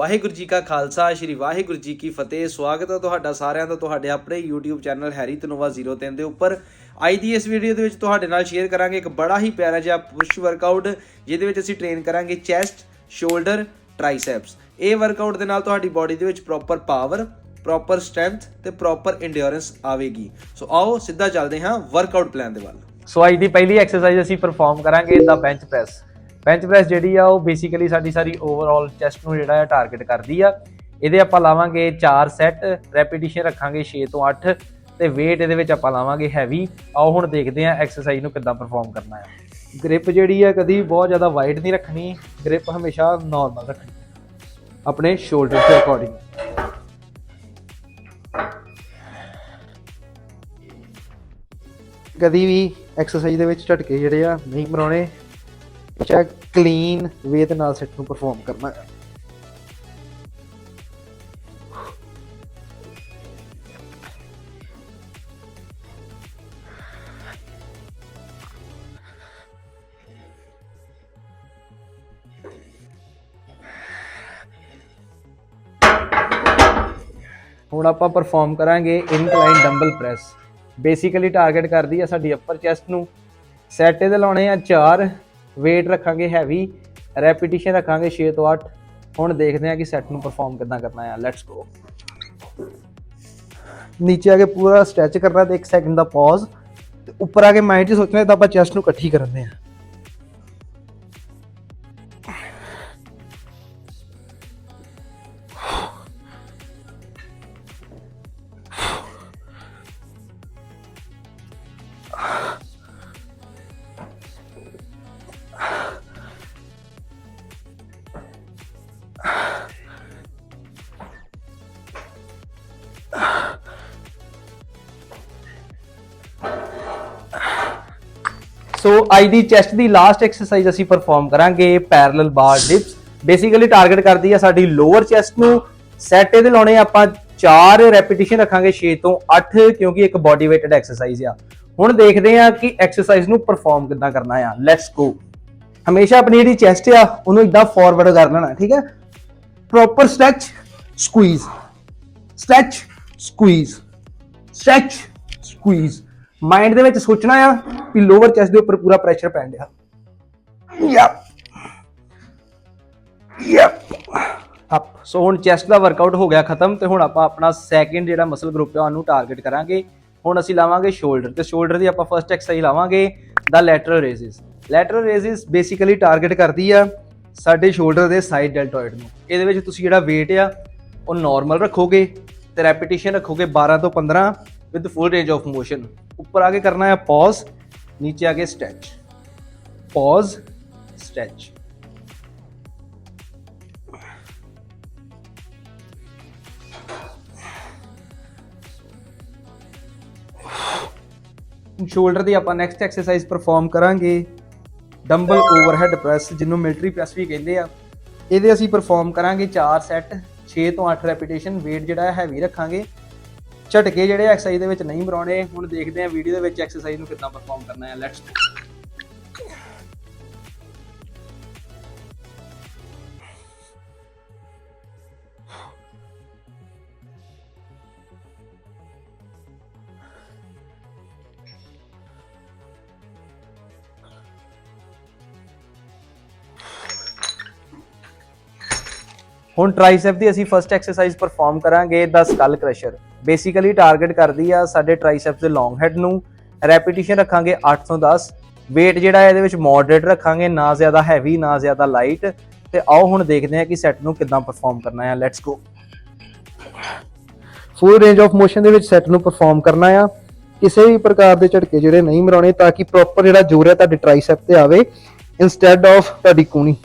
ਵਾਹਿਗੁਰੂ ਜੀ ਕਾ ਖਾਲਸਾ, ਸ੍ਰੀ ਵਾਹਿਗੁਰੂ ਜੀ ਕੀ ਫਤਿਹ। ਸਵਾਗਤ ਹੈ ਤੁਹਾਡਾ ਸਾਰਿਆਂ ਦਾ, ਤੁਹਾਡੇ ਆਪਣੇ YouTube ਚੈਨਲ ਹੈਰੀ ਤਨੋਵਾ 03 ਦੇ ਉੱਪਰ। ਅੱਜ ਦੀ ਇਸ ਵੀਡੀਓ ਦੇ ਵਿੱਚ ਤੁਹਾਡੇ ਨਾਲ ਸ਼ੇਅਰ ਕਰਾਂਗੇ ਇੱਕ ਬੜਾ ਹੀ ਪਿਆਰਾ ਜਿਹਾ ਪੁਸ਼ ਵਰਕਆਊਟ, ਜਿਹਦੇ ਵਿੱਚ ਅਸੀਂ ਟ੍ਰੇਨ ਕਰਾਂਗੇ ਚੈਸਟ ਸ਼ੋਲਡਰ ਟ੍ਰਾਈਸੈਪਸ ਇਹ ਵਰਕਆਊਟ ਦੇ ਨਾਲ ਤੁਹਾਡੀ ਬਾਡੀ ਦੇ ਵਿੱਚ ਪ੍ਰੋਪਰ ਪਾਵਰ ਪ੍ਰੋਪਰ ਸਟਰੈਂਥ ਤੇ ਪ੍ਰੋਪਰ ਇੰਡਿਓਰੈਂਸ ਆਵੇਗੀ। ਸੋ ਆਓ ਸਿੱਧਾ ਚੱਲਦੇ ਹਾਂ ਵਰਕਆਊਟ ਪਲਾਨ ਦੇ ਵੱਲ। ਸੋ ਅੱਜ ਦੀ ਪਹਿਲੀ ਐਕਸਰਸਾਈਜ਼ ਅਸੀਂ ਪਰਫਾਰਮ ਕਰਾਂਗੇ ਦਾ ਬੈਂਚ ਪ੍ਰੈਸ ਬੈਂਚ ਪ੍ਰੈਸ ਜਿਹੜੀ ਆ, ਉਹ ਬੇਸਿਕਲੀ ਸਾਡੀ ਸਾਰੀ ਓਵਰਆਲ ਚੈਸਟ ਨੂੰ ਜਿਹੜਾ ਆ ਟਾਰਗੇਟ ਕਰਦੀ ਆ। ਇਹਦੇ ਆਪਾਂ ਲਾਵਾਂਗੇ 4 ਸੈੱਟ ਰੈਪੀਟੀਸ਼ਨ ਰੱਖਾਂਗੇ 6 ਤੋਂ 8 ਤੇ weight ਇਹਦੇ ਵਿੱਚ ਆਪਾਂ ਲਾਵਾਂਗੇ ਹੈਵੀ ਆਓ ਹੁਣ ਦੇਖਦੇ ਆ ਐਕਸਰਸਾਈਜ਼ ਨੂੰ ਕਿੱਦਾਂ ਪਰਫਾਰਮ ਕਰਨਾ ਹੈ ਗ੍ਰਿਪ ਜਿਹੜੀ ਆ, ਕਦੀ ਬਹੁਤ ਜ਼ਿਆਦਾ ਵਾਈਡ ਨਹੀਂ ਰੱਖਣੀ ਗ੍ਰਿਪ ਹਮੇਸ਼ਾ ਨਾਰਮਲ ਰੱਖਣੀ। ਆਪਣੇ ਸ਼ੋਲਡਰ ਦੇ ਅਕੋਰਡਿੰਗ ਕਦੀ ਵੀ ਐਕਸਰਸਾਈਜ਼ ਦੇ ਵਿੱਚ ਝਟਕੇ ਜਿਹੜੇ ਆ ਨਹੀਂ ਬਣਾਉਣੇ ਚਾ ਕਲੀਨ ਵੇ ਦੇ ਨਾਲ ਸੈਟ ਨੂੰ ਪਰਫਾਰਮ ਕਰਨਾ ਹੈ। ਹੁਣ ਆਪਾਂ ਪਰਫਾਰਮ ਕਰਾਂਗੇ incline dumbbell press basically target ਕਰਦੀ ਆ ਸਾਡੀ ਅਪਰ ਚੈਸਟ ਨੂੰ। ਸੈਟ ਇਹਦੇ ਲਾਉਣੇ ਆ 4 weight ਰੱਖਾਂਗੇ ਹੈਵੀ ਰੈਪੀਟੀਸ਼ਨ ਰੱਖਾਂਗੇ 6 ਤੋਂ 8 ਹੁਣ ਦੇਖਦੇ ਹਾਂ ਕਿ ਸੈੱਟ ਨੂੰ ਪਰਫਾਰਮ ਕਿੱਦਾਂ ਕਰਨਾ ਹੈ ਲੈਟਸ ਗੋ ਨੀਚੇ ਆ ਕੇ ਪੂਰਾ ਸਟ੍ਰੈਚ ਕਰਨਾ ਤੇ 1 ਸੈਕਿੰਡ ਦਾ ਪੌਜ਼ ਤੇ ਉੱਪਰ ਆ ਕੇ ਮਾਈਂਡ 'ਚ ਸੋਚਣਾ ਤਾਂ ਆਪਾਂ ਚੈਸਟ ਨੂੰ ਇਕੱਠੀ ਕਰਦੇ ਹਾਂ। ਸੋ ਅੱਜ ਦੀ ਚੈਸਟ ਦੀ ਲਾਸਟ ਐਕਸਰਸਾਈਜ਼ ਅਸੀਂ ਪਰਫਾਰਮ ਕਰਾਂਗੇ parallel bar dips basically target ਕਰਦੀ ਆ ਸਾਡੀ ਲੋਅਰ ਚੈਸਟ ਨੂੰ। ਸੈਟ ਇਹਦੇ ਲਾਉਣੇ ਆਪਾਂ 4 ਰੈਪੀਟੀਸ਼ਨ ਰੱਖਾਂਗੇ 6 ਤੋਂ 8 ਕਿਉਂਕਿ ਇੱਕ ਬਾਡੀ weighted ਐਕਸਰਸਾਈਜ਼ ਆ। ਹੁਣ ਦੇਖਦੇ ਆ ਕਿ ਐਕਸਰਸਾਈਜ਼ ਨੂੰ ਪਰਫਾਰਮ ਕਿੱਦਾਂ ਕਰਨਾ ਆ। ਲੈਟਸ ਗੋ ਹਮੇਸ਼ਾ ਆਪਣੀ ਜਿਹੜੀ ਚੈਸਟ ਆ, ਉਹਨੂੰ ਇਦਾਂ ਫਾਰਵਰਡ ਕਰ ਲੈਣਾ, ਠੀਕ ਹੈ proper stretch squeeze stretch squeeze stretch squeeze mind ਦੇ ਵਿੱਚ ਸੋਚਣਾ ਆ ਕਿ ਲੋਅਰ ਚੈਸਟ ਦੇ ਉੱਪਰ ਪੂਰਾ ਪ੍ਰੈਸ਼ਰ ਪੈਣ ਡਿਆ। ਯਪ ਯਪ ਅਪ ਸੋ ਹੁਣ ਚੈਸਟ ਦਾ ਵਰਕਆਊਟ ਹੋ ਗਿਆ ਖਤਮ ਤੇ ਹੁਣ ਆਪਾਂ ਆਪਣਾ ਸੈਕਿੰਡ ਜਿਹੜਾ ਮਸਲ ਗਰੁੱਪ ਹੈ ਉਹਨੂੰ ਟਾਰਗੇਟ ਕਰਾਂਗੇ। ਹੁਣ ਅਸੀਂ ਲਾਵਾਂਗੇ ਸ਼ੋਲਡਰ ਤੇ ਸ਼ੋਲਡਰ ਦੀ ਆਪਾਂ ਫਰਸਟ ਐਕਸਰਸਾਈਜ਼ ਲਾਵਾਂਗੇ ਦਾ lateral raises lateral raises basically target ਕਰਦੀ ਆ ਸਾਡੇ ਸ਼ੋਲਡਰ ਦੇ ਸਾਈਡ ਡੈਲਟੋਇਡ ਨੂੰ। ਇਹਦੇ ਵਿੱਚ ਤੁਸੀਂ ਜਿਹੜਾ weight ਆ ਉਹ ਨਾਰਮਲ ਰੱਖੋਗੇ ਤੇ ਰੈਪੀਟੀਸ਼ਨ ਰੱਖੋਗੇ 12 ਤੋਂ 15 with full range of motion ਉੱਪਰ ਆ ਕੇ ਕਰਨਾ ਹੈ ਪੌਜ਼ ਨੀਚੇ ਆ ਕੇ ਸਟ੍ਰੈਚ ਪੌਜ਼ ਸਟ੍ਰੈਚ ਸ਼ੋਲਡਰ ਦੀ ਆਪਾਂ ਨੈਕਸਟ ਐਕਸਰਸਾਈਜ਼ ਪਰਫਾਰਮ ਕਰਾਂਗੇ। ਡੰਬਲ ਓਵਰਹੈਡ ਪ੍ਰੈਸ ਜਿਹਨੂੰ ਮਿਲਟਰੀ ਪ੍ਰੈਸ ਵੀ ਕਹਿੰਦੇ ਆ। ਇਹਦੇ ਅਸੀਂ ਪਰਫਾਰਮ ਕਰਾਂਗੇ 4 ਸੈੱਟ 6 ਤੋਂ 8 ਰੈਪੀਟੇਸ਼ਨ weight ਜਿਹੜਾ ਹੈ ਹੈਵੀ ਰੱਖਾਂਗੇ। ਝਟਕੇ ਜਿਹੜੇ ਐਕਸਰਸਾਈਜ਼ ਦੇ ਵਿੱਚ ਨਹੀਂ ਬਣਾਉਣੇ, ਹੁਣ ਦੇਖਦੇ ਹਾਂ ਵੀਡੀਓ ਦੇ ਵਿੱਚ ਐਕਸਰਸਾਈਜ਼ ਨੂੰ ਕਿੱਦਾਂ ਪਰਫਾਰਮ ਕਰਨਾ ਹੈ। ਲੈਟਸ ਹੁਣ ਟ੍ਰਾਈਸੈਪ ਦੀ ਅਸੀਂ ਫਰਸਟ ਐਕਸਰਸਾਈਜ਼ ਪਰਫਾਰਮ ਕਰਾਂਗੇ ਦਾ ਸਕਲ ਕ੍ਰਸ਼ਰ ਬੇਸਿਕਲੀ ਟਾਰਗੇਟ ਕਰਦੀ ਆ ਸਾਡੇ ਟ੍ਰਾਈਸੈਪ ਦੇ ਲੌਂਗ ਹੈਡ ਨੂੰ। ਰੈਪੀਟੀਸ਼ਨ ਰੱਖਾਂਗੇ 8 ਤੋਂ 10 weight ਜਿਹੜਾ ਇਹਦੇ ਵਿੱਚ ਮੋਡਰੇਟ ਰੱਖਾਂਗੇ, ਨਾ ਜ਼ਿਆਦਾ ਹੈਵੀ ਨਾ ਜ਼ਿਆਦਾ ਲਾਈਟ ਤੇ ਆਓ ਹੁਣ ਦੇਖਦੇ ਹਾਂ ਕਿ ਸੈੱਟ ਨੂੰ ਕਿੱਦਾਂ ਪਰਫਾਰਮ ਕਰਨਾ ਹੈ let's go full range of motion ਦੇ ਵਿੱਚ ਸੈੱਟ ਨੂੰ ਪਰਫਾਰਮ ਕਰਨਾ ਆ। ਕਿਸੇ ਵੀ ਪ੍ਰਕਾਰ ਦੇ ਝਟਕੇ ਜਿਹੜੇ ਨਹੀਂ ਮਰਾਉਣੇ, ਤਾਂ ਕਿ ਪ੍ਰੋਪਰ ਜਿਹੜਾ ਜ਼ੋਰ ਹੈ ਤੁਹਾਡੇ ਟ੍ਰਾਈਸੈਪ ਤੇ ਆਵੇ। ਇਨਸਟੈਡ ਆਫ ਤੁਹਾਡੀ ਕੂਣੀ।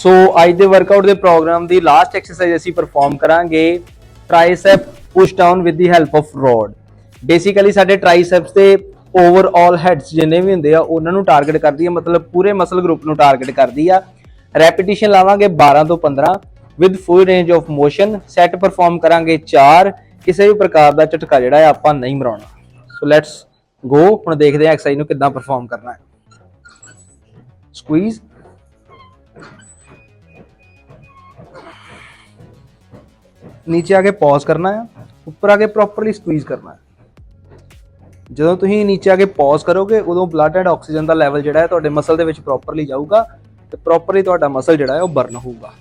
ਸੋ ਅੱਜ ਦੇ ਵਰਕਆਊਟ ਦੇ ਪ੍ਰੋਗਰਾਮ ਦੀ ਲਾਸਟ ਐਕਸਰਸਾਈਜ਼ ਅਸੀਂ ਪਰਫਾਰਮ ਕਰਾਂਗੇ tricep push down with the help of rod basically ਸਾਡੇ ਟ੍ਰਾਈਸੈਪਸ ਤੇ ਓਵਰਆਲ ਹੈਡਸ ਜਿੰਨੇ ਵੀ ਹੁੰਦੇ ਆ, ਉਹਨਾਂ ਨੂੰ ਟਾਰਗੇਟ ਕਰਦੀ ਆ, ਮਤਲਬ ਪੂਰੇ ਮਸਲ ਗਰੁੱਪ ਨੂੰ ਟਾਰਗੇਟ ਕਰਦੀ ਆ। ਰੈਪੀਟੀਸ਼ਨ ਲਾਵਾਂਗੇ 12 ਤੋਂ 15 with full range of motion set perform ਕਰਾਂਗੇ 4 ਕਿਸੇ ਵੀ ਪ੍ਰਕਾਰ ਦਾ ਝਟਕਾ ਜਿਹੜਾ ਹੈ ਆਪਾਂ ਨਹੀਂ ਮਰਾਉਣਾ। ਸੋ ਲੈਟਸ ਗੋ ਹੁਣ ਦੇਖਦੇ ਹਾਂ ਐਕਸਰਸਾਈਜ਼ ਨੂੰ ਕਿੱਦਾਂ ਪਰਫਾਰਮ ਕਰਨਾ ਹੈ। ਸਕੁਈਜ਼ ਨੀਚੇ ਆ ਕੇ ਪੌਜ਼ ਕਰਨਾ ਹੈ ਉੱਪਰ ਆ ਕੇ ਪ੍ਰੋਪਰਲੀ ਸਕੁਈਜ਼ ਕਰਨਾ ਹੈ ਜਦੋਂ ਤੁਸੀਂ ਨੀਚੇ ਆ ਕੇ ਪੌਜ਼ ਕਰੋਗੇ, ਉਦੋਂ ਬਲੱਡ ਐਂਡ ਆਕਸੀਜਨ ਦਾ ਲੈਵਲ ਜਿਹੜਾ ਹੈ ਤੁਹਾਡੇ ਮਸਲ ਦੇ ਵਿੱਚ ਪ੍ਰੋਪਰਲੀ ਜਾਊਗਾ ਤੇ ਪ੍ਰੋਪਰਲੀ ਤੁਹਾਡਾ ਮਸਲ ਜਿਹੜਾ ਹੈ ਉਹ ਬਰਨ ਹੋਊਗਾ।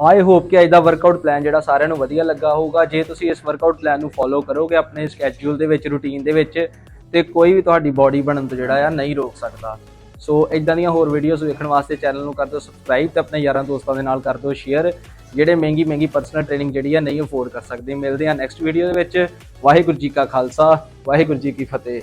ਆਈ ਹੋਪ ਕਿ ਅੱਜ ਦਾ ਵਰਕਆਊਟ ਪਲਾਨ ਜਿਹੜਾ ਸਾਰਿਆਂ ਨੂੰ ਵਧੀਆ ਲੱਗਾ ਹੋਊਗਾ। ਜੇ ਤੁਸੀਂ ਇਸ ਵਰਕਆਊਟ ਪਲਾਨ ਨੂੰ ਫੋਲੋ ਕਰੋਗੇ ਆਪਣੇ ਸਕੇਡਿਊਲ ਦੇ ਵਿੱਚ ਰੂਟੀਨ ਦੇ ਵਿੱਚ, ਤੇ ਕੋਈ ਵੀ ਤੁਹਾਡੀ ਬਾਡੀ ਬਣਨ ਤੋਂ ਜਿਹੜਾ ਆ ਨਹੀਂ ਰੋਕ ਸਕਦਾ। ਸੋ ਇਦਾਂ ਦੀਆਂ ਹੋਰ ਵੀਡੀਓਜ਼ ਵੇਖਣ ਵਾਸਤੇ ਚੈਨਲ ਨੂੰ ਕਰ ਦਿਓ ਸਬਸਕ੍ਰਾਈਬ ਤੇ ਆਪਣੇ ਯਾਰਾਂ ਦੋਸਤਾਂ ਦੇ ਨਾਲ ਕਰ ਦਿਓ ਸ਼ੇਅਰ ਜਿਹੜੇ ਮਹਿੰਗੀ ਮਹਿੰਗੀ ਪਰਸਨਲ ਟ੍ਰੇਨਿੰਗ ਜਿਹੜੀ ਆ ਨਹੀਂ ਅਫੋਰਡ ਕਰ ਸਕਦੇ। ਮਿਲਦੇ ਆ ਨੈਕਸਟ ਵੀਡੀਓ ਦੇ ਵਿੱਚ। ਵਾਹਿਗੁਰੂ ਜੀ ਕਾ ਖਾਲਸਾ, ਵਾਹਿਗੁਰੂ ਜੀ ਕੀ ਫਤਿਹ।